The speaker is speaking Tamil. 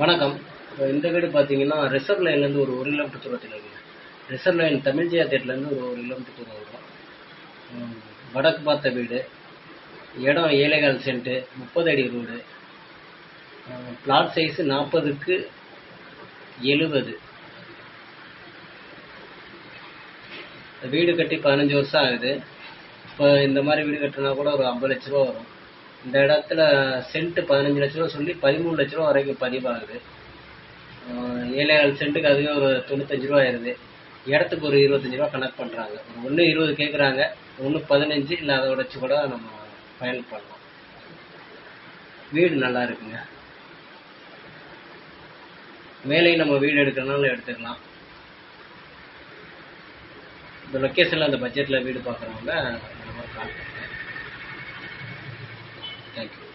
வணக்கம். இப்போ இந்த வீடு பார்த்தீங்கன்னா ரிசர்வ் லைன்லேருந்து ஒரு ஒரு கிலோமீட்டர் தூரத்தில் இருக்குது ரிசர்வ் லைன் தமிழ்ஜியா தேட்டர்லேருந்து ஒரு ஒரு கிலோமீட்டர் தூரம் வரும். வடக்கு பார்த்த வீடு. இடம் ஏழைகால் சென்ட்டு முப்பது அடி ரோடு பிளாட் சைஸு நாற்பதுக்கு எழுபது. வீடு கட்டி பதினஞ்சு வருஷம் ஆகுது. இப்போ இந்த மாதிரி வீடு கட்டினா கூட ஒரு ஐம்பது லட்ச ரூபா வரும். இந்த இடத்துல சென்ட் பதினஞ்சு லட்ச ரூபா சொல்லி பதிமூணு லட்ச ரூபா வரைக்கும் பதிவாகுது. ஏழு சென்ட்டுக்கு அதுவே ஒரு தொண்ணூத்தஞ்சு ரூபா ஆயிருது. இடத்துக்கு ஒரு இருபத்தஞ்சு ரூபா கணக்கு பண்ணுறாங்க ஒரு ஒன்று இருபது கேட்குறாங்க ஒன்று பதினஞ்சு இல்லை அதை உடச்சி கூட நம்ம ஃபைனல் பண்ணலாம். வீடு நல்லா இருக்குங்க. மேலேயும் நம்ம வீடு எடுக்கிறனால எடுத்துக்கலாம். இந்த லொக்கேஷனில் அந்த பட்ஜெட்டில் வீடு பார்க்குறவங்க கால் Thank you.